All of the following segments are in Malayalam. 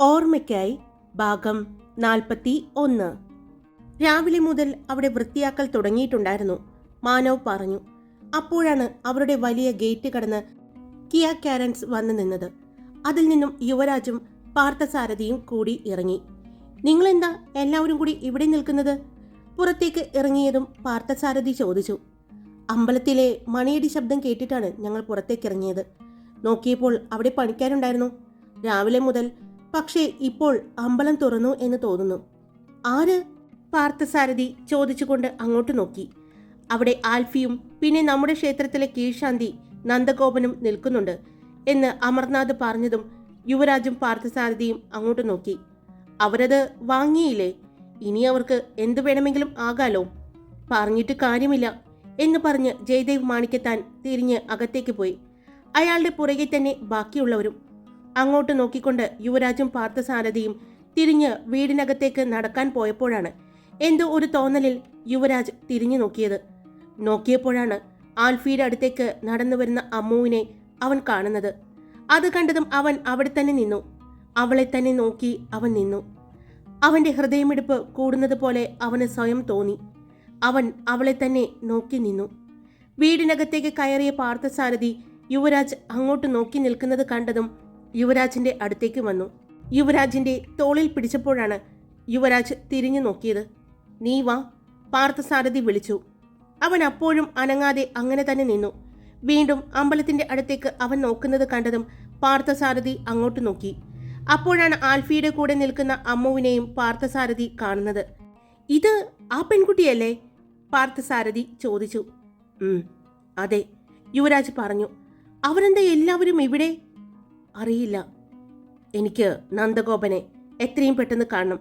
ഓർമ്മയ്ക്കായി ഭാഗം നാൽപ്പത്തി ഒന്ന്. രാവിലെ മുതൽ അവിടെ വൃത്തിയാക്കൽ തുടങ്ങിയിട്ടുണ്ടായിരുന്നു മാനവ് പറഞ്ഞു. അപ്പോഴാണ് അവരുടെ വലിയ ഗേറ്റ് കടന്ന് കിയ കാരൻസ് വന്നു നിന്നത്. അതിൽ നിന്നും യുവരാജും പാർത്ഥസാരഥിയും കൂടി ഇറങ്ങി. നിങ്ങളെന്താ എല്ലാവരും കൂടി ഇവിടെ നിൽക്കുന്നത്? പുറത്തേക്ക് ഇറങ്ങിയതും പാർത്ഥസാരഥി ചോദിച്ചു. അമ്പലത്തിലെ മണിയടി ശബ്ദം കേട്ടിട്ടാണ് ഞങ്ങൾ പുറത്തേക്ക് ഇറങ്ങിയത്. നോക്കിയപ്പോൾ അവിടെ പണിക്കാരുണ്ടായിരുന്നു. രാവിലെ മുതൽ പക്ഷേ ഇപ്പോൾ അമ്പലം തുറന്നു എന്ന് തോന്നുന്നു. ആര്? പാർത്ഥസാരഥി ചോദിച്ചുകൊണ്ട് അങ്ങോട്ട് നോക്കി. അവിടെ ആൽഫിയും പിന്നെ നമ്മുടെ ക്ഷേത്രത്തിലെ കീഴ്ശാന്തി നന്ദഗോപനും നിൽക്കുന്നുണ്ട് എന്ന് അമർനാഥ് പറഞ്ഞതും യുവരാജും പാർത്ഥസാരഥിയും അങ്ങോട്ട് നോക്കി. അവരത് വാങ്ങിയില്ലേ? ഇനി അവർക്ക് എന്തു വേണമെങ്കിലും ആകാലോ? പറഞ്ഞിട്ട് കാര്യമില്ല എന്ന് പറഞ്ഞ് ജയദേവ് മാണിക്കത്താൻ തിരിഞ്ഞ് അകത്തേക്ക് പോയി. അയാളുടെ പുറകെ തന്നെ ബാക്കിയുള്ളവരും അങ്ങോട്ട് നോക്കിക്കൊണ്ട് യുവരാജും പാർത്ഥസാരഥിയും തിരിഞ്ഞ് വീടിനകത്തേക്ക് നടക്കാൻ പോയപ്പോഴാണ് എന്തോ ഒരു തോന്നലിൽ യുവരാജ് തിരിഞ്ഞു നോക്കിയത്. നോക്കിയപ്പോഴാണ് ആൽഫിയുടെ അടുത്തേക്ക് നടന്നു വരുന്ന അമ്മുവിനെ അവൻ കാണുന്നത്. അത് കണ്ടതും അവൻ അവിടെ തന്നെ നിന്നു. അവളെ തന്നെ നോക്കി അവൻ നിന്നു. അവന്റെ ഹൃദയമിടിപ്പ് കൂടുന്നത് പോലെ അവന് സ്വയം തോന്നി. അവൻ അവളെ തന്നെ നോക്കി നിന്നു. വീടിനകത്തേക്ക് കയറിയ പാർത്ഥസാരഥി യുവരാജ് അങ്ങോട്ട് നോക്കി നിൽക്കുന്നത് കണ്ടതും യുവരാജിന്റെ അടുത്തേക്ക് വന്നു. യുവരാജിന്റെ തോളിൽ പിടിച്ചപ്പോഴാണ് യുവരാജ് തിരിഞ്ഞു നോക്കിയത്. നീ വാ പാർത്ഥസാരഥി വിളിച്ചു. അവൻ അപ്പോഴും അനങ്ങാതെ അങ്ങനെ തന്നെ നിന്നു. വീണ്ടും അമ്പലത്തിന്റെ അടുത്തേക്ക് അവൻ നോക്കുന്നത് കണ്ടതും പാർത്ഥസാരഥി അങ്ങോട്ട് നോക്കി. അപ്പോഴാണ് ആൽഫിയുടെ കൂടെ നിൽക്കുന്ന അമ്മുവിനെയും പാർത്ഥസാരഥി കാണുന്നത്. ഇത് ആ പെൺകുട്ടിയല്ലേ? പാർത്ഥസാരഥി ചോദിച്ചു. അതെ യുവരാജ് പറഞ്ഞു. അവരെന്താ എല്ലാവരും ഇവിടെ? അറിയില്ല. എനിക്ക് നന്ദഗോപനെ എത്രയും പെട്ടെന്ന് കാണണം.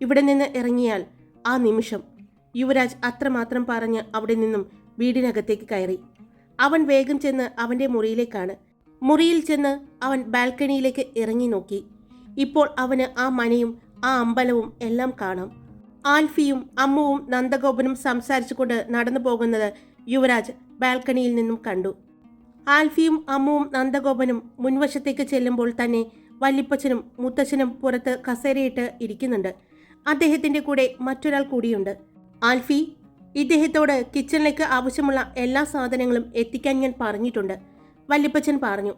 ഇവിടെ നിന്ന് ഇറങ്ങിയാൽ ആ നിമിഷം യുവരാജ് അത്രമാത്രം പറഞ്ഞ് അവിടെ നിന്നും വീടിനകത്തേക്ക് കയറി. അവൻ വേഗം ചെന്ന് അവന്റെ മുറിയിലേക്കാണ്. മുറിയിൽ ചെന്ന് അവൻ ബാൽക്കണിയിലേക്ക് ഇറങ്ങി നോക്കി. ഇപ്പോൾ അവന് ആ മനയും ആ അമ്പലവും എല്ലാം കാണാം. ആൽഫിയും അമ്മുവും നന്ദഗോപനും സംസാരിച്ചുകൊണ്ട് നടന്നു പോകുന്നത് യുവരാജ് ബാൽക്കണിയിൽ നിന്നും കണ്ടു. ആൽഫിയും അമ്മുവും നന്ദഗോപനും മുൻവശത്തേക്ക് ചെല്ലുമ്പോൾ തന്നെ വല്ലിപ്പച്ചനും മുത്തച്ഛനും പുറത്ത് കസേരയിട്ട് ഇരിക്കുന്നുണ്ട്. അദ്ദേഹത്തിന്റെ കൂടെ മറ്റൊരാൾ കൂടിയുണ്ട്. ആൽഫി ഇദ്ദേഹത്തോട് കിച്ചണിലേക്ക് ആവശ്യമുള്ള എല്ലാ സാധനങ്ങളും എത്തിക്കാൻ ഞാൻ പറഞ്ഞിട്ടുണ്ട് വല്ലിപ്പച്ചൻ പറഞ്ഞു.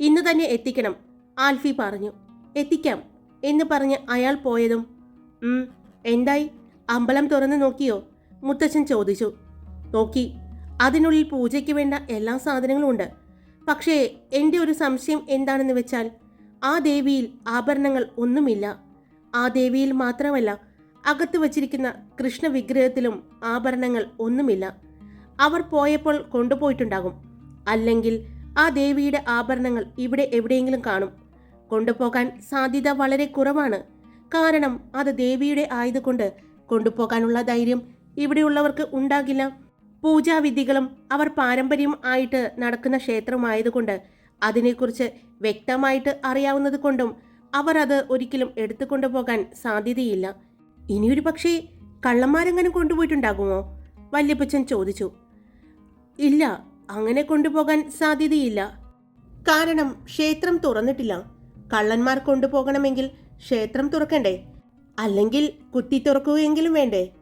ഇന്ന് തന്നെ എത്തിക്കണം ആൽഫി പറഞ്ഞു. എത്തിക്കാം എന്ന് പറഞ്ഞ് അയാൾ പോയതും എന്തായി? അമ്പലം തുറന്ന് നോക്കിയോ? മുത്തച്ഛൻ ചോദിച്ചു. നോക്കി അതിനുള്ളിൽ പൂജയ്ക്ക് വേണ്ട എല്ലാ സാധനങ്ങളും ഉണ്ട്. പക്ഷേ എന്റെ ഒരു സംശയം എന്താണെന്ന് വെച്ചാൽ ആ ദേവിയിൽ ആഭരണങ്ങൾ ഒന്നുമില്ല. ആ ദേവിയിൽ മാത്രമല്ല അകത്ത് വച്ചിരിക്കുന്ന കൃഷ്ണ വിഗ്രഹത്തിലും ആഭരണങ്ങൾ ഒന്നുമില്ല. അവർ പോയപ്പോൾ കൊണ്ടുപോയിട്ടുണ്ടാകും. അല്ലെങ്കിൽ ആ ദേവിയുടെ ആഭരണങ്ങൾ ഇവിടെ എവിടെയെങ്കിലും കാണും. കൊണ്ടുപോകാൻ സാധ്യത വളരെ കുറവാണ്. കാരണം അത് ദേവിയുടെ ആയതുകൊണ്ട് കൊണ്ടുപോകാനുള്ള ധൈര്യം ഇവിടെയുള്ളവർക്ക് ഉണ്ടാകില്ല. പൂജാവിധികളും അവർ പാരമ്പര്യം ആയിട്ട് നടക്കുന്ന ക്ഷേത്രമായതുകൊണ്ട് അതിനെക്കുറിച്ച് വ്യക്തമായിട്ട് അറിയാവുന്നത് കൊണ്ടും അവർ അത് ഒരിക്കലും എടുത്തുകൊണ്ടു പോകാൻ സാധ്യതയില്ല. ഇനിയൊരു പക്ഷേ കള്ളന്മാരെങ്ങനെ കൊണ്ടുപോയിട്ടുണ്ടാകുമോ? വല്യപ്പച്ചൻ ചോദിച്ചു. ഇല്ല അങ്ങനെ കൊണ്ടുപോകാൻ സാധ്യതയില്ല. കാരണം ക്ഷേത്രം തുറന്നിട്ടില്ല. കള്ളന്മാർ കൊണ്ടുപോകണമെങ്കിൽ ക്ഷേത്രം തുറക്കണ്ടേ? അല്ലെങ്കിൽ കുത്തി തുറക്കുകയെങ്കിലും വേണ്ടേ?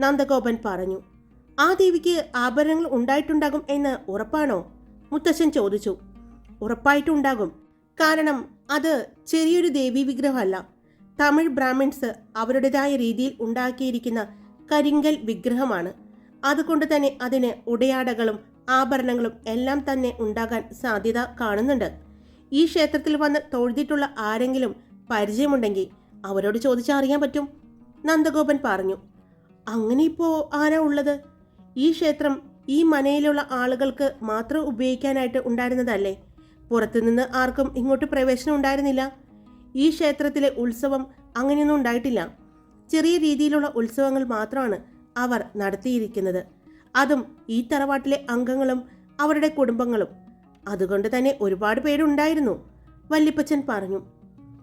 നന്ദഗോപൻ പറഞ്ഞു. ആ ദേവിക്ക് ആഭരണങ്ങൾ ഉണ്ടായിട്ടുണ്ടാകും എന്ന് ഉറപ്പാണോ? മുത്തശ്ശൻ ചോദിച്ചു. ഉറപ്പായിട്ടുണ്ടാകും. കാരണം അത് ചെറിയൊരു ദേവീ വിഗ്രഹമല്ല. തമിഴ് ബ്രാഹ്മിൺസ് അവരുടേതായ രീതിയിൽ ഉണ്ടാക്കിയിരിക്കുന്ന കരിങ്കൽ വിഗ്രഹമാണ്. അതുകൊണ്ട് തന്നെ അതിന് ഉടയാടകളും ആഭരണങ്ങളും എല്ലാം തന്നെ ഉണ്ടാകാൻ സാധ്യത കാണുന്നുണ്ട്. ഈ ക്ഷേത്രത്തിൽ വന്ന് തൊഴുതിട്ടുള്ള ആരെങ്കിലും പരിചയമുണ്ടെങ്കിൽ അവരോട് ചോദിച്ചറിയാൻ പറ്റും. നന്ദഗോപൻ പറഞ്ഞു. അങ്ങനെ ഇപ്പോ ആരാ ഉള്ളത്? ഈ ക്ഷേത്രം ഈ മനയിലുള്ള ആളുകൾക്ക് മാത്രം ഉപയോഗിക്കാനായിട്ട് ഉണ്ടായിരുന്നതല്ലേ? പുറത്തുനിന്ന് ആർക്കും ഇങ്ങോട്ട് പ്രവേശനം ഉണ്ടായിരുന്നില്ല. ഈ ക്ഷേത്രത്തിലെ ഉത്സവം അങ്ങനെയൊന്നും ഉണ്ടായിട്ടില്ല. ചെറിയ രീതിയിലുള്ള ഉത്സവങ്ങൾ മാത്രമാണ് അവർ നടത്തിയിരിക്കുന്നത്. അതും ഈ തറവാട്ടിലെ അംഗങ്ങളും അവരുടെ കുടുംബങ്ങളും. അതുകൊണ്ട് തന്നെ ഒരുപാട് പേരുണ്ടായിരുന്നു വല്ലിപ്പച്ചൻ പറഞ്ഞു.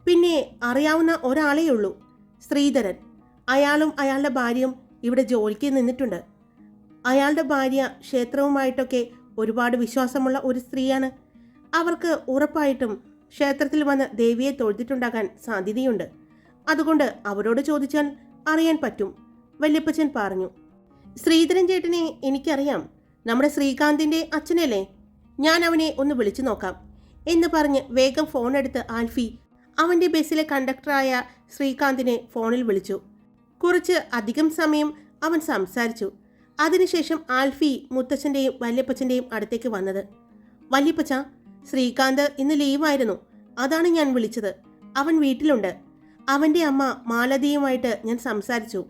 പിന്നെ അറിയാവുന്ന ഒരാളേ ഉള്ളൂ ശ്രീധരൻ. അയാളും അയാളുടെ ഭാര്യയും ഇവിടെ ജോലിക്ക് നിന്നിട്ടുണ്ട്. അയാളുടെ ഭാര്യ ക്ഷേത്രവുമായിട്ടൊക്കെ ഒരുപാട് വിശ്വാസമുള്ള ഒരു സ്ത്രീയാണ്. അവർക്ക് ഉറപ്പായിട്ടും ക്ഷേത്രത്തിൽ വന്ന് ദേവിയെ തൊഴുതിട്ടുണ്ടാകാൻ സാധ്യതയുണ്ട്. അതുകൊണ്ട് അവരോട് ചോദിച്ചാൽ അറിയാൻ പറ്റും വല്യപ്പച്ചൻ പറഞ്ഞു. ശ്രീധരൻ ചേട്ടനെ എനിക്കറിയാം നമ്മുടെ ശ്രീകാന്തിന്റെ അച്ഛനല്ലേ? ഞാൻ അവനെ ഒന്ന് വിളിച്ചു നോക്കാം എന്ന് പറഞ്ഞ് വേഗം ഫോൺ എടുത്ത് ആൽഫി അവന്റെ ബസ്സിലെ കണ്ടക്ടറായ ശ്രീകാന്തിനെ ഫോണിൽ വിളിച്ചു. കുറച്ച് അധികം സമയം അവൻ സംസാരിച്ചു. അതിനുശേഷം ആൽഫി മുത്തച്ഛന്റെയും വല്യപ്പച്ചന്റെയും അടുത്തേക്ക് വന്നത്. വല്യപ്പച്ച ശ്രീകാന്ത് ഇന്ന് ലീവായിരുന്നു. അതാണ് ഞാൻ വിളിച്ചത്. അവൻ വീട്ടിലുണ്ട്. അവന്റെ അമ്മ മാലതിയുമായിട്ട് ഞാൻ സംസാരിച്ചു.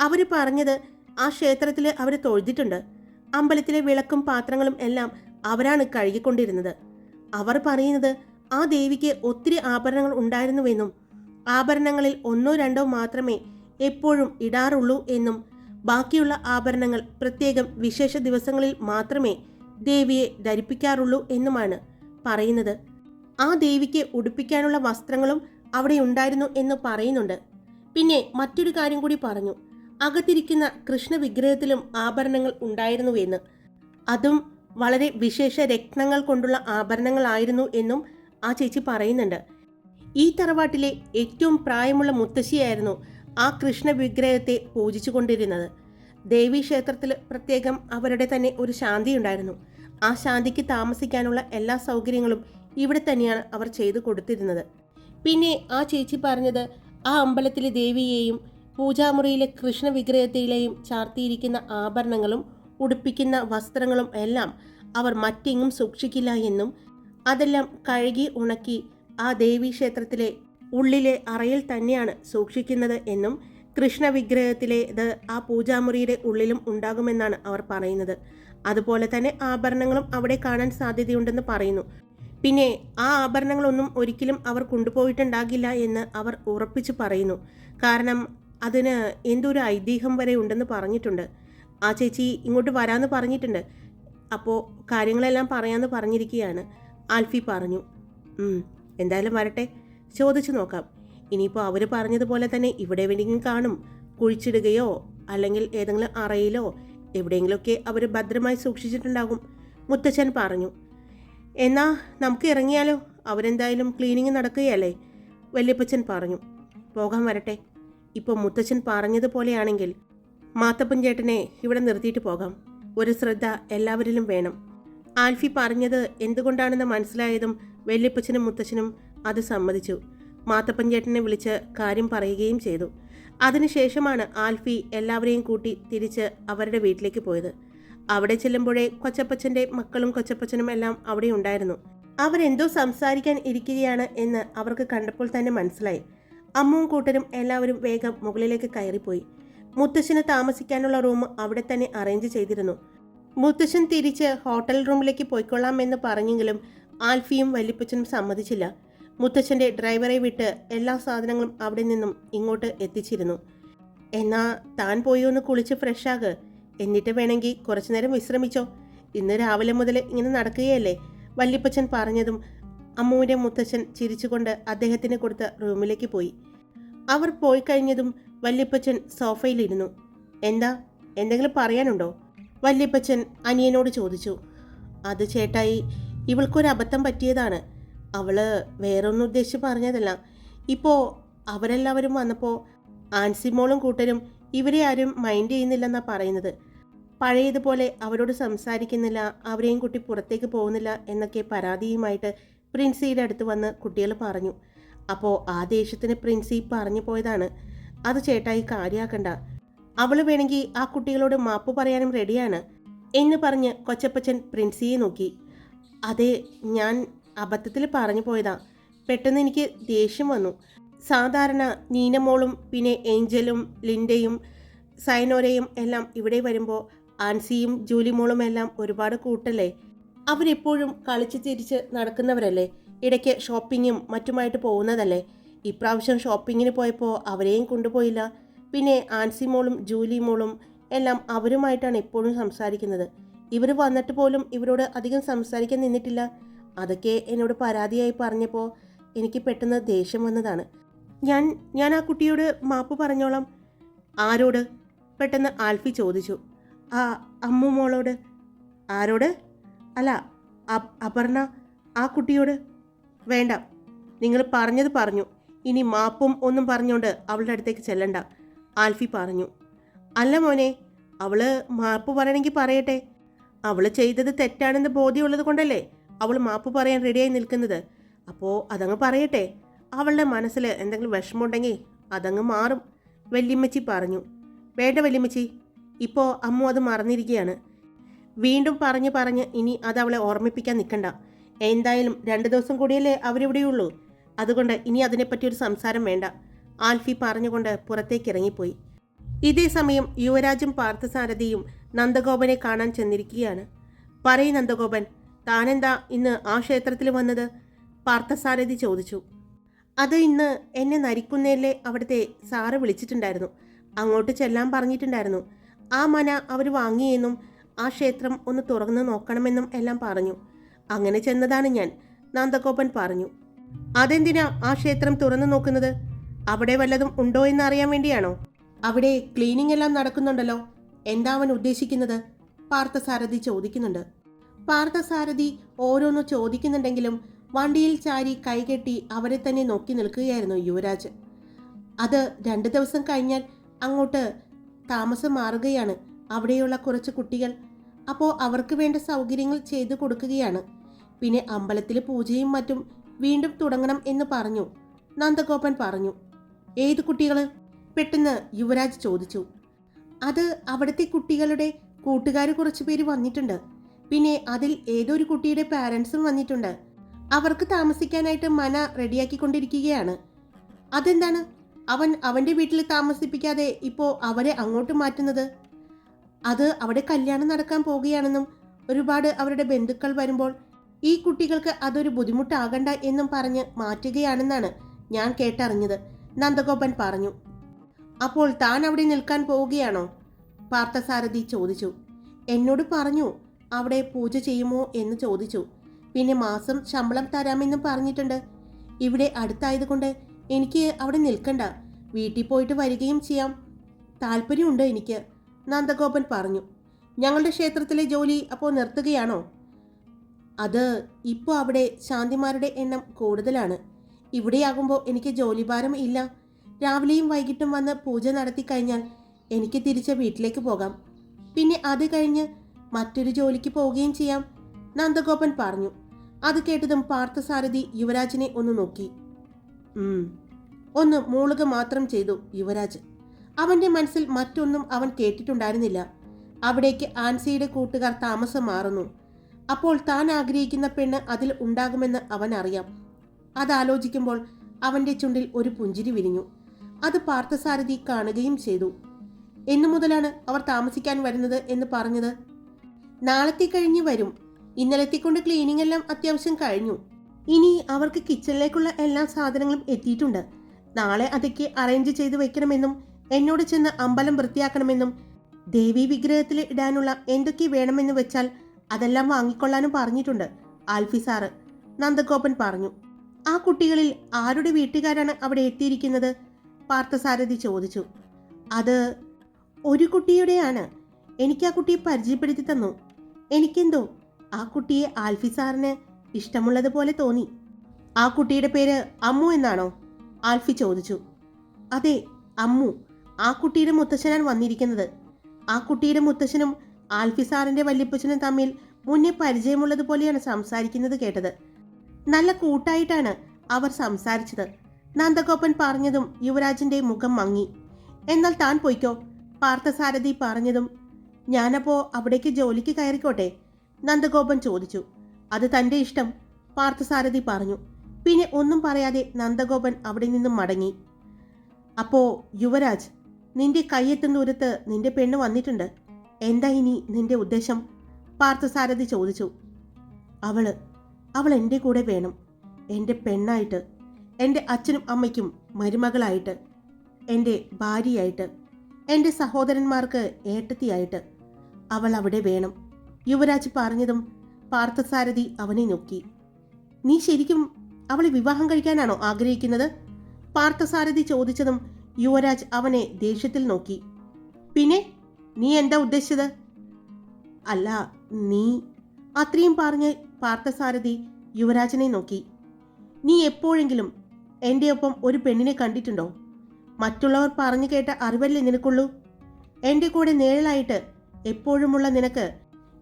അവർ പറഞ്ഞത് ആ ക്ഷേത്രത്തിൽ അവർ തൊഴുതിട്ടുണ്ട്. അമ്പലത്തിലെ വിളക്കും പാത്രങ്ങളും എല്ലാം അവരാണ് കഴുകിക്കൊണ്ടിരുന്നത്. അവർ പറയുന്നത് ആ ദേവിക്ക് ഒത്തിരി ആഭരണങ്ങൾ ഉണ്ടായിരുന്നുവെന്നും ആഭരണങ്ങളിൽ ഒന്നോ രണ്ടോ മാത്രമേ എപ്പോഴും ഇടാറുള്ളൂ എന്നും ബാക്കിയുള്ള ആഭരണങ്ങൾ പ്രത്യേകം വിശേഷ ദിവസങ്ങളിൽ മാത്രമേ ദേവിയെ ധരിപ്പിക്കാറുള്ളൂ എന്നുമാണ് പറയുന്നത്. ആ ദേവിക്ക് ഉടുപ്പിക്കാനുള്ള വസ്ത്രങ്ങളും അവിടെ ഉണ്ടായിരുന്നു എന്ന് പറയുന്നുണ്ട്. പിന്നെ മറ്റൊരു കാര്യം കൂടി പറഞ്ഞു. അകത്തിരിക്കുന്ന കൃഷ്ണ വിഗ്രഹത്തിലും ആഭരണങ്ങൾ ഉണ്ടായിരുന്നുവെന്ന് അതും വളരെ വിശേഷ രത്നങ്ങൾ കൊണ്ടുള്ള ആഭരണങ്ങളായിരുന്നു എന്നും ആ ചേച്ചി പറയുന്നുണ്ട്. ഈ തറവാട്ടിലെ ഏറ്റവും പ്രായമുള്ള മുത്തശ്ശിയായിരുന്നു ആ കൃഷ്ണ വിഗ്രഹത്തെ പൂജിച്ചു കൊണ്ടിരുന്നത് ദേവീ ക്ഷേത്രത്തിൽ പ്രത്യേകം അവരുടെ തന്നെ ഒരു ശാന്തി ഉണ്ടായിരുന്നു ആ ശാന്തിക്ക് താമസിക്കാനുള്ള എല്ലാ സൗകര്യങ്ങളും ഇവിടെ തന്നെയാണ് അവർ ചെയ്തു കൊടുത്തിരുന്നത്. പിന്നെ ആ ചേച്ചി പറഞ്ഞത് ആ അമ്പലത്തിലെ ദേവിയെയും പൂജാമുറിയിലെ കൃഷ്ണ വിഗ്രഹത്തിലെയും ചാർത്തിയിരിക്കുന്ന ആഭരണങ്ങളും ഉടുപ്പിക്കുന്ന വസ്ത്രങ്ങളും എല്ലാം അവർ മറ്റെങ്ങും സൂക്ഷിക്കില്ല എന്നും അതെല്ലാം കഴുകി ഉണക്കി ആ ദേവീ ക്ഷേത്രത്തിലെ ഉള്ളിലെ അറയിൽ തന്നെയാണ് സൂക്ഷിക്കുന്നത് എന്നും കൃഷ്ണ വിഗ്രഹത്തിലേത് ആ പൂജാമുറിയുടെ ഉള്ളിലും ഉണ്ടാകുമെന്നാണ് അവർ പറയുന്നത്. അതുപോലെ തന്നെ ആഭരണങ്ങളും അവിടെ കാണാൻ സാധ്യതയുണ്ടെന്ന് പറയുന്നു. പിന്നെ ആ ആഭരണങ്ങളൊന്നും ഒരിക്കലും അവർ കൊണ്ടുപോയിട്ടുണ്ടാകില്ല എന്ന് അവർ ഉറപ്പിച്ചു പറയുന്നു. കാരണം അതിന് എന്തൊരു ഐതിഹ്യം വരെ ഉണ്ടെന്ന് പറഞ്ഞിട്ടുണ്ട്. ആ ചേച്ചി ഇങ്ങോട്ട് വരാമെന്ന് പറഞ്ഞിട്ടുണ്ട്. അപ്പോൾ കാര്യങ്ങളെല്ലാം പറയാമെന്ന് പറഞ്ഞിരിക്കുകയാണ്. ആൽഫി പറഞ്ഞു. എന്തായാലും വരട്ടെ. ചോദിച്ചു നോക്കാം. ഇനിയിപ്പോൾ അവർ പറഞ്ഞതുപോലെ തന്നെ ഇവിടെ എവിടെയെങ്കിലും കാണും. കുഴിച്ചിടുകയോ അല്ലെങ്കിൽ ഏതെങ്കിലും അറയിലോ എവിടെയെങ്കിലുമൊക്കെ അവർ ഭദ്രമായി സൂക്ഷിച്ചിട്ടുണ്ടാകും. മുത്തച്ഛൻ പറഞ്ഞു എന്നാ നമുക്ക് ഇറങ്ങിയാലോ? അവരെന്തായാലും ക്ലീനിങ് നടക്കുകയല്ലേ? വല്യപ്പച്ചൻ പറഞ്ഞു പോകാൻ വരട്ടെ. ഇപ്പോൾ മുത്തച്ഛൻ പറഞ്ഞതുപോലെയാണെങ്കിൽ മാത്തപ്പൻ ചേട്ടനെ ഇവിടെ നിർത്തിയിട്ട് പോകാം. ഒരു ശ്രദ്ധ എല്ലാവരിലും വേണം. ആൽഫി പറഞ്ഞത് എന്തുകൊണ്ടാണെന്ന് മനസ്സിലായതും വല്യപ്പച്ചനും മുത്തച്ഛനും അത് സമ്മതിച്ചു. മാത്തപ്പൻ ചേട്ടനെ വിളിച്ച് കാര്യം പറയുകയും ചെയ്തു. അതിനുശേഷമാണ് ആൽഫി എല്ലാവരെയും കൂട്ടി തിരിച്ച് അവരുടെ വീട്ടിലേക്ക് പോയത്. അവിടെ ചെല്ലുമ്പോഴേ കൊച്ചപ്പച്ചന്റെ മക്കളും കൊച്ചപ്പച്ചനും എല്ലാം അവിടെ ഉണ്ടായിരുന്നു. അവരെന്തോ സംസാരിക്കാൻ ഇരിക്കുകയാണ് എന്ന് അവർക്ക് കണ്ടപ്പോൾ തന്നെ മനസ്സിലായി. അമ്മുവും കൂട്ടരും എല്ലാവരും വേഗം മുകളിലേക്ക് കയറിപ്പോയി. മുത്തശ്ശന് താമസിക്കാനുള്ള റൂം അവിടെ തന്നെ അറേഞ്ച് ചെയ്തിരുന്നു. മുത്തശ്ശൻ തിരിച്ച് ഹോട്ടൽ റൂമിലേക്ക് പോയിക്കൊള്ളാമെന്ന് പറഞ്ഞെങ്കിലും ആൽഫിയും വല്യപ്പച്ചനും സമ്മതിച്ചില്ല. മുത്തച്ഛന്റെ ഡ്രൈവറെ വിട്ട് എല്ലാ സാധനങ്ങളും അവിടെ നിന്നും ഇങ്ങോട്ട് എത്തിച്ചിരുന്നു. എന്നാ താൻ പോയി ഒന്ന് കുളിച്ച് ഫ്രഷാക് എന്നിട്ട് വേണമെങ്കിൽ കുറച്ചു നേരം വിശ്രമിച്ചോ. ഇന്ന് രാവിലെ മുതൽ ഇങ്ങനെ നടക്കുകയല്ലേ? വല്യപ്പച്ചൻ പറഞ്ഞതും അമ്മുവിന്റെ മുത്തച്ഛൻ ചിരിച്ചുകൊണ്ട് അദ്ദേഹത്തിന് കൊടുത്ത റൂമിലേക്ക് പോയി. അവർ പോയി കഴിഞ്ഞതും വല്യപ്പച്ചൻ സോഫയിലിരുന്നു. എന്താ? എന്തെങ്കിലും പറയാനുണ്ടോ? വല്യപ്പച്ചൻ അനിയനോട് ചോദിച്ചു. അത് ചേട്ടായി ഇവൾക്കൊരു അബദ്ധം പറ്റിയതാണ്. അവൾ വേറൊന്നും ഉദ്ദേശിച്ച് പറഞ്ഞതല്ല. ഇപ്പോൾ അവരെല്ലാവരും വന്നപ്പോൾ ആൻസിമോളും കൂട്ടരും ഇവരെ ആരും മൈൻഡ് ചെയ്യുന്നില്ലെന്നാണ് പറയുന്നത്. പഴയതുപോലെ അവരോട് സംസാരിക്കുന്നില്ല അവരെയും കുട്ടി പുറത്തേക്ക് പോകുന്നില്ല എന്നൊക്കെ പരാതിയുമായിട്ട് പ്രിൻസിയുടെ അടുത്ത് വന്ന് കുട്ടികൾ പറഞ്ഞു. അപ്പോൾ ആ ദേഷ്യത്തിന് പ്രിൻസി പറഞ്ഞു പോയതാണ്. അത് ചേട്ടായി കാര്യമാക്കണ്ട അവൾ വേണമെങ്കിൽ ആ കുട്ടികളോട് മാപ്പ് പറയാനും റെഡിയാണ് എന്ന് പറഞ്ഞ് കൊച്ചപ്പച്ചൻ പ്രിൻസിയെ നോക്കി. അതെ ഞാൻ അബദ്ധത്തിൽ പറഞ്ഞു പോയതാ. പെട്ടെന്ന് എനിക്ക് ദേഷ്യം വന്നു. സാധാരണ നീനമോളും പിന്നെ ഏഞ്ചലും ലിൻഡയും സൈനോരയും എല്ലാം ഇവിടെ വരുമ്പോൾ ആൻസിയും ജൂലിമോളും എല്ലാം ഒരുപാട് കൂട്ടല്ലേ? അവരെപ്പോഴും കളിച്ച് തിരിച്ച് നടക്കുന്നവരല്ലേ? ഇടയ്ക്ക് ഷോപ്പിങ്ങും മറ്റുമായിട്ട് പോകുന്നതല്ലേ? ഇപ്രാവശ്യം ഷോപ്പിങ്ങിന് പോയപ്പോൾ അവരെയും കൊണ്ടുപോയില്ല. പിന്നെ ആൻസി മോളും ജൂലി മോളും എല്ലാം അവരുമായിട്ടാണ് എപ്പോഴും സംസാരിക്കുന്നത്. ഇവർ വന്നിട്ട് പോലും ഇവരോട് അധികം സംസാരിക്കാൻ നിന്നിട്ടില്ല. അതൊക്കെ എന്നോട് പരാതിയായി പറഞ്ഞപ്പോൾ എനിക്ക് പെട്ടെന്ന് ദേഷ്യം വന്നതാണ്. ഞാൻ ഞാൻ ആ കുട്ടിയോട് മാപ്പ് പറഞ്ഞോളാം. ആരോട്? പെട്ടെന്ന് ആൽഫി ചോദിച്ചു. ആ അമ്മുമോളോട് ആരോട്? അല്ല അപർണ ആ കുട്ടിയോട്. വേണ്ട നിങ്ങൾ പറഞ്ഞത് പറഞ്ഞു. ഇനി മാപ്പും ഒന്നും പറഞ്ഞുകൊണ്ട് അവളുടെ അടുത്തേക്ക് ചെല്ലണ്ട. ആൽഫി പറഞ്ഞു. അല്ല മോനെ അവൾ മാപ്പ് പറയണമെങ്കിൽ പറയട്ടെ. അവൾ ചെയ്തത് തെറ്റാണെന്ന് ബോധ്യമുള്ളത് കൊണ്ടല്ലേ? അവൾ മാപ്പ് പറയാൻ റെഡിയായി നിൽക്കുന്നത്. അപ്പോൾ അതങ്ങ് പറയട്ടെ. അവളുടെ മനസ്സിൽ എന്തെങ്കിലും വിഷമമുണ്ടെങ്കിൽ അതങ്ങ് മാറും. വല്യമ്മച്ചി പറഞ്ഞു. വേണ്ട വല്യമ്മച്ചി. ഇപ്പോൾ അമ്മു അത് മറന്നിരിക്കുകയാണ്. വീണ്ടും പറഞ്ഞ് പറഞ്ഞ് ഇനി അത് അവളെ ഓർമ്മിപ്പിക്കാൻ നിൽക്കണ്ട. എന്തായാലും രണ്ട് ദിവസം കൂടിയല്ലേ അവരിവിടെയുള്ളൂ. അതുകൊണ്ട് ഇനി അതിനെപ്പറ്റി ഒരു സംസാരം വേണ്ട. ആൽഫി പറഞ്ഞുകൊണ്ട് പുറത്തേക്ക് ഇറങ്ങിപ്പോയി. ഇതേ സമയം യുവരാജും പാർത്ഥസാരഥിയും നന്ദഗോപനെ കാണാൻ ചെന്നിരിക്കുകയാണ്. പറയ് നന്ദഗോപൻ താനെന്താ ഇന്ന് ആ ക്ഷേത്രത്തിൽ വന്നത്? പാർത്ഥസാരഥി ചോദിച്ചു. അത് ഇന്ന് എന്നെ നരിക്കുന്നേലെ അവിടുത്തെ സാറ് വിളിച്ചിട്ടുണ്ടായിരുന്നു. അങ്ങോട്ട് ചെല്ലാൻ പറഞ്ഞിട്ടുണ്ടായിരുന്നു. ആ മന അവർ വാങ്ങിയെന്നും ആ ക്ഷേത്രം ഒന്ന് തുറന്നു നോക്കണമെന്നും എല്ലാം പറഞ്ഞു. അങ്ങനെ ചെന്നതാണ് ഞാൻ. നന്ദഗോപൻ പറഞ്ഞു. അതെന്തിനാ ആ ക്ഷേത്രം തുറന്നു നോക്കുന്നത്? അവിടെ വല്ലതും ഉണ്ടോ എന്ന് അറിയാൻ വേണ്ടിയാണോ? അവിടെ ക്ലീനിങ് എല്ലാം നടക്കുന്നുണ്ടല്ലോ. എന്താ അവൻ ഉദ്ദേശിക്കുന്നത്? പാർത്ഥസാരഥി ചോദിക്കുന്നുണ്ട്. പാർത്ഥസാരഥി ഓരോന്ന് ചോദിക്കുന്നുണ്ടെങ്കിലും വണ്ടിയിൽ ചാരി കൈകെട്ടി അവരെ തന്നെ നോക്കി നിൽക്കുകയായിരുന്നു യുവരാജ്. അത് രണ്ട് ദിവസം കഴിഞ്ഞാൽ അങ്ങോട്ട് താമസം മാറുകയാണ്. അവിടെയുള്ള കുറച്ച് കുട്ടികൾ അപ്പോൾ അവർക്ക് വേണ്ട സൗകര്യങ്ങൾ ചെയ്തു കൊടുക്കുകയാണ്. പിന്നെ അമ്പലത്തിൽ പൂജയും മറ്റും വീണ്ടും തുടങ്ങണം എന്ന് പറഞ്ഞു. നന്ദഗോപൻ പറഞ്ഞു ഏത് കുട്ടികൾ പെട്ടെന്ന് യുവരാജ് ചോദിച്ചു അത് അവിടുത്തെ കുട്ടികളുടെ കൂട്ടുകാർ കുറച്ച് പേര് വന്നിട്ടുണ്ട്. പിന്നെ അതിൽ ഏതൊരു കുട്ടിയുടെ പാരൻസും വന്നിട്ടുണ്ട്. അവർക്ക് താമസിക്കാനായിട്ട് മന റെഡിയാക്കിക്കൊണ്ടിരിക്കുകയാണ്. അതെന്താണ്? അവൻ അവന്റെ വീട്ടിൽ താമസിപ്പിക്കാതെ ഇപ്പോൾ അവരെ അങ്ങോട്ട് മാറ്റുന്നത്? അത് അവിടെ കല്യാണം നടക്കാൻ പോവുകയാണെന്നും ഒരുപാട് അവരുടെ ബന്ധുക്കൾ വരുമ്പോൾ ഈ കുട്ടികൾക്ക് അതൊരു ബുദ്ധിമുട്ടാകണ്ട എന്നും പറഞ്ഞ് മാറ്റുകയാണെന്നാണ് ഞാൻ കേട്ടറിഞ്ഞത്. നന്ദഗോപൻ പറഞ്ഞു. അപ്പോൾ താൻ അവിടെ നിൽക്കാൻ പോവുകയാണോ? പാർത്ഥസാരഥി ചോദിച്ചു. എന്നോട് പറഞ്ഞു അവിടെ പൂജ ചെയ്യുമോ എന്ന് ചോദിച്ചു. പിന്നെ മാസം ശമ്പളം തരാമെന്നും പറഞ്ഞിട്ടുണ്ട്. ഇവിടെ അടുത്തായതുകൊണ്ട് എനിക്ക് അവിടെ നിൽക്കണ്ട. വീട്ടിൽ പോയിട്ട് വരികയും ചെയ്യാം. താല്പര്യമുണ്ട് എനിക്ക് നന്ദഗോപൻ പറഞ്ഞു. ഞങ്ങളുടെ ക്ഷേത്രത്തിലെ ജോലി അപ്പോൾ നിർത്തുകയാണോ? അത് ഇപ്പോൾ അവിടെ ശാന്തിമാരുടെ എണ്ണം കൂടുതലാണ്. ഇവിടെയാകുമ്പോൾ എനിക്ക് ജോലിഭാരം ഇല്ല. രാവിലെയും വൈകിട്ടും വന്ന് പൂജ നടത്തി കഴിഞ്ഞാൽ എനിക്ക് തിരിച്ച് വീട്ടിലേക്ക് പോകാം. പിന്നെ അത് കഴിഞ്ഞ് മറ്റൊരു ജോലിക്ക് പോവുകയും ചെയ്യാം. നന്ദഗോപൻ പറഞ്ഞു. അത് കേട്ടതും പാർത്ഥസാരഥി യുവരാജിനെ ഒന്ന് നോക്കി. ഒന്ന് മൂളുക മാത്രം ചെയ്തു യുവരാജ്. അവന്റെ മനസ്സിൽ മറ്റൊന്നും അവൻ കേട്ടിട്ടുണ്ടായിരുന്നില്ല. അവിടേക്ക് ആൻസിയുടെ കൂട്ടുകാർ താമസം മാറുന്നു. അപ്പോൾ താൻ ആഗ്രഹിക്കുന്ന പെണ്ണ് അതിൽ ഉണ്ടാകുമെന്ന് അവൻ അറിയാം. അതാലോചിക്കുമ്പോൾ അവന്റെ ചുണ്ടിൽ ഒരു പുഞ്ചിരി വിരിഞ്ഞു. അത് പാർത്ഥസാരഥി കാണുകയും ചെയ്തു. എന്നു മുതലാണ് അവർ താമസിക്കാൻ വരുന്നത് എന്ന് പറഞ്ഞത്? നാളത്തെ കഴിഞ്ഞ് വരും. ഇന്നലത്തെ കൊണ്ട് ക്ലീനിങ് എല്ലാം അത്യാവശ്യം കഴിഞ്ഞു. ഇനി അവർക്ക് കിച്ചണിലേക്കുള്ള എല്ലാ സാധനങ്ങളും എത്തിയിട്ടുണ്ട്. നാളെ അതൊക്കെ അറേഞ്ച് ചെയ്ത് വെക്കണമെന്നും എന്നോട് ചെന്ന് അമ്പലം വൃത്തിയാക്കണമെന്നും ദേവി വിഗ്രഹത്തിൽ ഇടാനുള്ള എന്തൊക്കെ വേണമെന്ന് വെച്ചാൽ അതെല്ലാം വാങ്ങിക്കൊള്ളാനും പറഞ്ഞിട്ടുണ്ട് ആൽഫി സാറ്. നന്ദഗോപൻ പറഞ്ഞു. ആ കുട്ടികളിൽ ആരുടെ വീട്ടുകാരാണ് അവിടെ എത്തിയിരിക്കുന്നത്? പാർത്ഥസാരഥി ചോദിച്ചു. അത് ഒരു കുട്ടിയുടെയാണ്. എനിക്ക് ആ കുട്ടിയെ പരിചയപ്പെടുത്തി തന്നു. എനിക്കെന്തോ ആ കുട്ടിയെ ആൽഫി സാറിന് ഇഷ്ടമുള്ളതുപോലെ തോന്നി. ആ കുട്ടിയുടെ പേര് അമ്മു എന്നാണോ? ആൽഫി ചോദിച്ചു. അതെ അമ്മു. ആ കുട്ടിയുടെ മുത്തശ്ശനാണ് വന്നിരിക്കുന്നത്. ആ കുട്ടിയുടെ മുത്തശ്ശനും ആൽഫി സാറിന്റെ വല്യപ്പച്ചനും തമ്മിൽ മുന്നേ പരിചയമുള്ളതുപോലെയാണ് സംസാരിക്കുന്നത് കേട്ടത്. നല്ല കൂട്ടായിട്ടാണ് അവർ സംസാരിച്ചത്. നന്ദഗോപൻ പറഞ്ഞതും യുവരാജിന്റെ മുഖം മങ്ങി. എന്നാൽ താൻ പൊയ്ക്കോ? പാർത്ഥസാരഥി പറഞ്ഞതും ഞാനപ്പോ അവിടേക്ക് ജോലിക്ക് കയറിക്കോട്ടെ? നന്ദഗോപൻ ചോദിച്ചു. അത് തന്റെ ഇഷ്ടം പാർത്ഥസാരഥി പറഞ്ഞു. പിന്നെ ഒന്നും പറയാതെ നന്ദഗോപൻ അവിടെ നിന്നും മടങ്ങി. അപ്പോ യുവരാജ് നിന്റെ കൈയെത്തും ദൂരത്ത് നിന്റെ പെണ്ണ് വന്നിട്ടുണ്ട്. എന്താ ഇനി നിന്റെ ഉദ്ദേശം? പാർത്ഥസാരഥി ചോദിച്ചു. അവൾ അവൾ എന്റെ കൂടെ വേണം. എന്റെ പെണ്ണായിട്ട് എന്റെ അച്ഛനും അമ്മയ്ക്കും മരുമകളായിട്ട് എന്റെ ഭാര്യയായിട്ട് എന്റെ സഹോദരന്മാർക്ക് ഏട്ടത്തിയായിട്ട്. അവൾ അവിടെ വേണം. യുവരാജ് പറഞ്ഞതും പാർത്ഥസാരഥി അവനെ നോക്കി നീ ശരിക്കും അവളെ വിവാഹം കഴിക്കാനാണോ ആഗ്രഹിക്കുന്നത്? പാർത്ഥസാരഥി ചോദിച്ചതും യുവരാജ് അവനെ ദേഷ്യത്തിൽ നോക്കി. പിന്നെ നീ എന്താ ഉദ്ദേശിച്ചത്? അല്ല നീ അത്രയും പറഞ്ഞ് പാർത്ഥസാരഥി യുവരാജനെ നോക്കി. നീ എപ്പോഴെങ്കിലും എന്റെ ഒപ്പം ഒരു പെണ്ണിനെ കണ്ടിട്ടുണ്ടോ? മറ്റുള്ളവർ പറഞ്ഞു കേട്ട അറിവല്ലേ നിനക്കുള്ളൂ? എന്റെ കൂടെ നേഴലായിട്ട് എപ്പോഴുമുള്ള നിനക്ക്.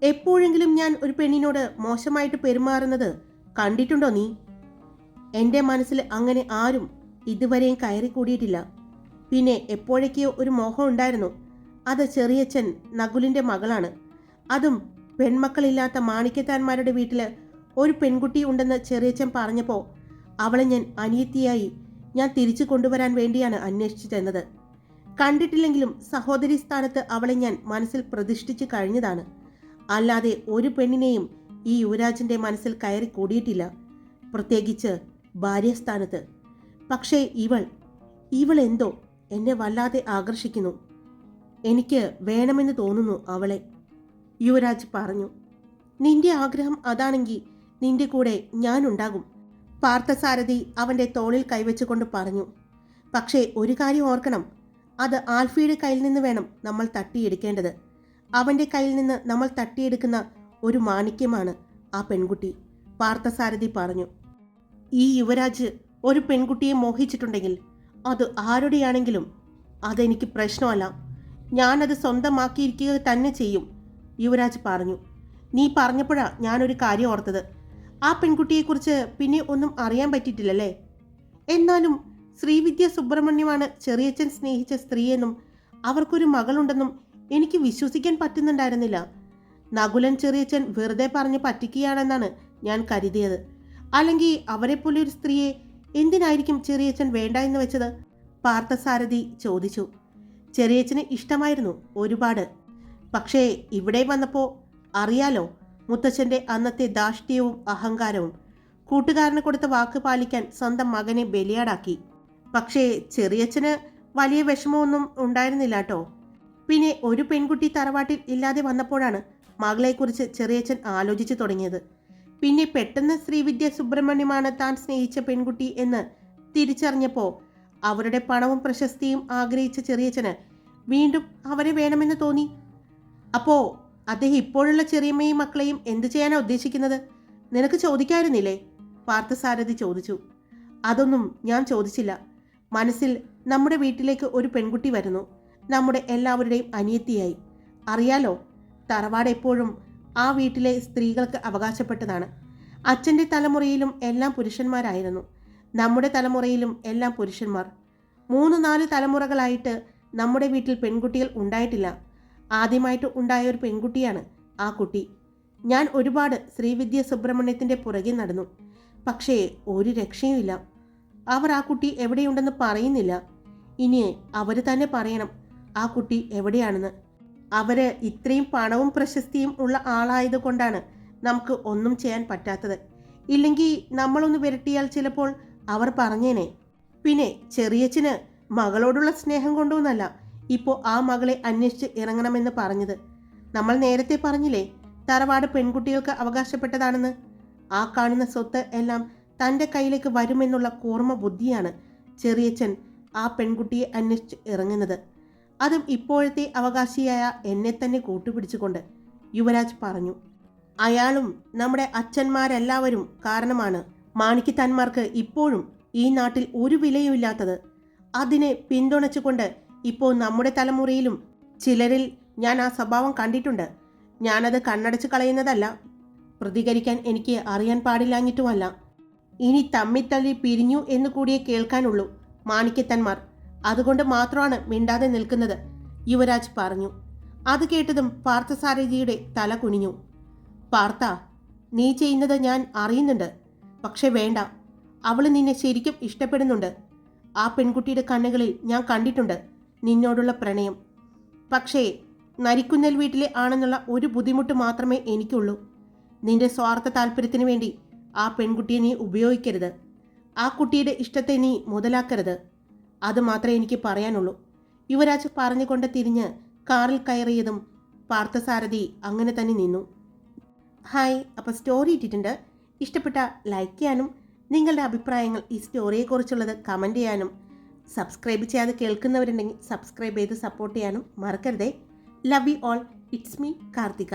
എപ്പോഴെങ്കിലും ഞാൻ ഒരു പെണ്ണിനോട് മോശമായിട്ട് പെരുമാറുന്നത് കണ്ടിട്ടുണ്ടോ നീ? എന്റെ മനസ്സിൽ അങ്ങനെ ആരും ഇതുവരെയും കയറി കൂടിയിട്ടില്ല പിന്നെ എപ്പോഴൊക്കെയോ ഒരു മോഹം ഉണ്ടായിരുന്നു. അത് ചെറിയച്ഛൻ നകുലിന്റെ മകളാണ്. അതും പെൺമക്കളില്ലാത്ത മാണിക്യത്താന്മാരുടെ വീട്ടിൽ ഒരു പെൺകുട്ടി ഉണ്ടെന്ന് ചെറിയച്ഛൻ പറഞ്ഞപ്പോൾ അവളെ ഞാൻ അനിയത്തിയായി. ഞാൻ തിരിച്ചു കൊണ്ടുവരാൻ വേണ്ടിയാണ് അന്വേഷിച്ചു ചെന്നത് കണ്ടിട്ടില്ലെങ്കിലും സഹോദരി സ്ഥാനത്ത് അവളെ ഞാൻ മനസ്സിൽ പ്രതിഷ്ഠിച്ച് കഴിഞ്ഞതാണ്. അല്ലാതെ ഒരു പെണ്ണിനെയും ഈ യുവരാജന്റെ മനസ്സിൽ കയറി കൂടിയിട്ടില്ല. പ്രത്യേകിച്ച് ഭാര്യസ്ഥാനത്ത് പക്ഷേ ഇവൾ ഇവൾ എന്തോ എന്നെ വല്ലാതെ ആകർഷിക്കുന്നു. എനിക്ക് വേണമെന്ന് തോന്നുന്നു അവളെ. യുവരാജ് പറഞ്ഞു നിന്റെ ആഗ്രഹം അതാണെങ്കിൽ നിന്റെ കൂടെ ഞാനുണ്ടാകും പാർത്ഥസാരഥി അവന്റെ തോളിൽ കൈവച്ചുകൊണ്ട് പറഞ്ഞു. പക്ഷേ ഒരു കാര്യം ഓർക്കണം അത് ആൽഫിയുടെ കയ്യിൽ നിന്ന് വേണം നമ്മൾ തട്ടിയെടുക്കേണ്ടത്. അവന്റെ കയ്യിൽ നിന്ന് നമ്മൾ തട്ടിയെടുക്കുന്ന ഒരു മാണിക്യമാണ് ആ പെൺകുട്ടി പാർത്ഥസാരഥി പറഞ്ഞു. ഈ യുവരാജ് ഒരു പെൺകുട്ടിയെ മോഹിച്ചിട്ടുണ്ടെങ്കിൽ അത് ആരുടെയാണെങ്കിലും അതെനിക്ക് പ്രശ്നമല്ല. ഞാനത് സ്വന്തമാക്കിയിരിക്കുക തന്നെ ചെയ്യും യുവരാജ് പറഞ്ഞു. നീ പറഞ്ഞപ്പോഴാ ഞാനൊരു കാര്യം ഓർത്തത്. ആ പെൺകുട്ടിയെക്കുറിച്ച് പിന്നെ ഒന്നും അറിയാൻ പറ്റിയിട്ടില്ലല്ലേ? എന്നാലും ശ്രീവിദ്യ സുബ്രഹ്മണ്യമാണ് ചെറിയച്ഛൻ സ്നേഹിച്ച സ്ത്രീയെന്നും അവർക്കൊരു മകളുണ്ടെന്നും എനിക്ക് വിശ്വസിക്കാൻ പറ്റുന്നുണ്ടായിരുന്നില്ല. നകുലൻ ചെറിയച്ഛൻ വെറുതെ പറഞ്ഞ് പറ്റിക്കുകയാണെന്നാണ് ഞാൻ കരുതിയത്. അല്ലെങ്കിൽ അവരെപ്പോലെ ഒരു സ്ത്രീയെ എന്തിനായിരിക്കും ചെറിയച്ഛൻ വേണ്ട എന്ന് വെച്ചത്? പാർത്ഥസാരഥി ചോദിച്ചു. ചെറിയച്ഛന് ഇഷ്ടമായിരുന്നു ഒരുപാട്. പക്ഷേ ഇവിടെ വന്നപ്പോൾ അറിയാലോ മുത്തച്ഛന്റെ അന്നത്തെ ദാഷ്ട്യവും അഹങ്കാരവും. കൂട്ടുകാരന് കൊടുത്ത വാക്ക് പാലിക്കാൻ സ്വന്തം മകനെ ബലിയാടാക്കി. പക്ഷേ ചെറിയച്ഛന് വലിയ വിഷമമൊന്നും ഉണ്ടായിരുന്നില്ല കേട്ടോ. പിന്നെ ഒരു പെൺകുട്ടി തറവാട്ടിൽ ഇല്ലാതെ വന്നപ്പോഴാണ് മകളെക്കുറിച്ച് ചെറിയച്ഛൻ ആലോചിച്ചു തുടങ്ങിയത്. പിന്നെ പെട്ടെന്ന് ശ്രീവിദ്യ സുബ്രഹ്മണ്യമാണ് താൻ സ്നേഹിച്ച പെൺകുട്ടി എന്ന് തിരിച്ചറിഞ്ഞപ്പോൾ അവരുടെ പണവും പ്രശസ്തിയും ആഗ്രഹിച്ച ചെറിയച്ഛന് വീണ്ടും അവരെ വേണമെന്ന് തോന്നി. അപ്പോ അദ്ദേഹം ഇപ്പോഴുള്ള ചെറിയമ്മയും മക്കളെയും എന്തു ചെയ്യാനാണ് ഉദ്ദേശിക്കുന്നത്? നിനക്ക് ചോദിക്കായിരുന്നില്ലേ? പാർത്ഥസാരഥി ചോദിച്ചു. അതൊന്നും ഞാൻ ചോദിച്ചില്ല. മനസ്സിൽ നമ്മുടെ വീട്ടിലേക്ക് ഒരു പെൺകുട്ടി വരുന്നു. നമ്മുടെ എല്ലാവരുടെയും അനിയത്തിയായി. അറിയാലോ തറവാട് എപ്പോഴും ആ വീട്ടിലെ സ്ത്രീകൾക്ക് അവകാശപ്പെട്ടതാണ്. അച്ഛന്റെ തലമുറയിലും എല്ലാം പുരുഷന്മാരായിരുന്നു. നമ്മുടെ തലമുറയിലും എല്ലാം പുരുഷന്മാർ. മൂന്ന് നാല് തലമുറകളായിട്ട് നമ്മുടെ വീട്ടിൽ പെൺകുട്ടികൾ ഉണ്ടായിട്ടില്ല. ആദ്യമായിട്ട് ഉണ്ടായ ഒരു പെൺകുട്ടിയാണ് ആ കുട്ടി. ഞാൻ ഒരുപാട് ശ്രീവിദ്യ സുബ്രഹ്മണ്യത്തിന്റെ പുറകെ നടന്നു. പക്ഷേ ഒരു രക്ഷയുമില്ല. അവർ ആ കുട്ടി എവിടെയുണ്ടെന്ന് പറയുന്നില്ല. ഇനി അവർ തന്നെ പറയണം ആ കുട്ടി എവിടെയാണെന്ന്. അവർ ഇത്രയും പണവും പ്രശസ്തിയും ഉള്ള ആളായതുകൊണ്ടാണ് നമുക്ക് ഒന്നും ചെയ്യാൻ പറ്റാത്തത്. ഇല്ലെങ്കിൽ നമ്മളൊന്ന് വിരട്ടിയാൽ ചിലപ്പോൾ അവർ പറഞ്ഞേനെ. പിന്നെ ചെറിയച്ഛന് മകളോടുള്ള സ്നേഹം കൊണ്ടൊന്നല്ല ഇപ്പോൾ ആ മകളെ അന്വേഷിച്ച് ഇറങ്ങണമെന്ന് പറഞ്ഞത്. നമ്മൾ നേരത്തെ പറഞ്ഞില്ലേ തറവാട് പെൺകുട്ടികൾക്ക് അവകാശപ്പെട്ടതാണെന്ന്? ആ കാണുന്ന സ്വത്ത് എല്ലാം തന്റെ കയ്യിലേക്ക് വരുമെന്നുള്ള കൂർമ്മ ബുദ്ധിയാണ് ചെറിയച്ഛൻ ആ പെൺകുട്ടിയെ അന്വേഷിച്ച് ഇറങ്ങുന്നത്. അതും ഇപ്പോഴത്തെ അവകാശിയായ എന്നെ തന്നെ കൂട്ടുപിടിച്ചുകൊണ്ട് യുവരാജ് പറഞ്ഞു അയാളും നമ്മുടെ അച്ഛന്മാരെല്ലാവരും കാരണമാണ്. മാണിക്യത്താന്മാർക്ക് ഇപ്പോഴും ഈ നാട്ടിൽ ഒരു വിലയുമില്ലാത്തത് അതിനെ പിന്തുണച്ചുകൊണ്ട് ഇപ്പോൾ നമ്മുടെ തലമുറയിലും ചിലരിൽ ഞാൻ ആ സ്വഭാവം കണ്ടിട്ടുണ്ട്. ഞാനത് കണ്ണടച്ച് കളയുന്നതല്ല. പ്രതികരിക്കാൻ എനിക്ക് അറിയാൻ പാടില്ലാഞ്ഞിട്ടുമല്ല. ഇനി തമ്മിത്തള്ളി പിരിഞ്ഞു എന്ന് കൂടിയേ കേൾക്കാനുള്ളൂ മാണിക്യത്തന്മാർ. അതുകൊണ്ട് മാത്രമാണ് മിണ്ടാതെ നിൽക്കുന്നത് യുവരാജ് പറഞ്ഞു. അത് കേട്ടതും പാർത്ഥസാരഥിയുടെ തല കുനിഞ്ഞു. പാർത്ഥ നീ ചെയ്യുന്നത് ഞാൻ അറിയുന്നുണ്ട് പക്ഷെ വേണ്ട. അവൾ നിന്നെ ശരിക്കും ഇഷ്ടപ്പെടുന്നുണ്ട്. ആ പെൺകുട്ടിയുടെ കണ്ണുകളിൽ ഞാൻ കണ്ടിട്ടുണ്ട് നിന്നോടുള്ള പ്രണയം. പക്ഷേ നരിക്കുന്നൽ വീട്ടിലെ ആണെന്നുള്ള ഒരു ബുദ്ധിമുട്ട് മാത്രമേ എനിക്കുള്ളൂ. നിന്റെ സ്വാർത്ഥ താല്പര്യത്തിന് വേണ്ടി ആ പെൺകുട്ടിയെ നീ ഉപയോഗിക്കരുത്. ആ കുട്ടിയുടെ ഇഷ്ടത്തെ നീ മുതലാക്കരുത്. അത് മാത്രമേ എനിക്ക് പറയാനുള്ളൂ. യുവരാജ് പറഞ്ഞുകൊണ്ട് തിരിഞ്ഞ് കാറിൽ കയറിയതും പാർത്ഥസാരഥി അങ്ങനെ തന്നെ നിന്നു. ഹായ് അപ്പോൾ സ്റ്റോറി ഇട്ടിട്ടുണ്ട്. ഇഷ്ടപ്പെട്ട ലൈക്ക് ചെയ്യാനും നിങ്ങളുടെ അഭിപ്രായങ്ങൾ ഈ സ്റ്റോറിയെക്കുറിച്ചുള്ളത് കമന്റ് ചെയ്യാനും സബ്സ്ക്രൈബ് ചെയ്യാതെ കേൾക്കുന്നവരുണ്ടെങ്കിൽ സബ്സ്ക്രൈബ് ചെയ്ത് സപ്പോർട്ട് ചെയ്യാനും മറക്കരുതേ. Love you all it's me Karthika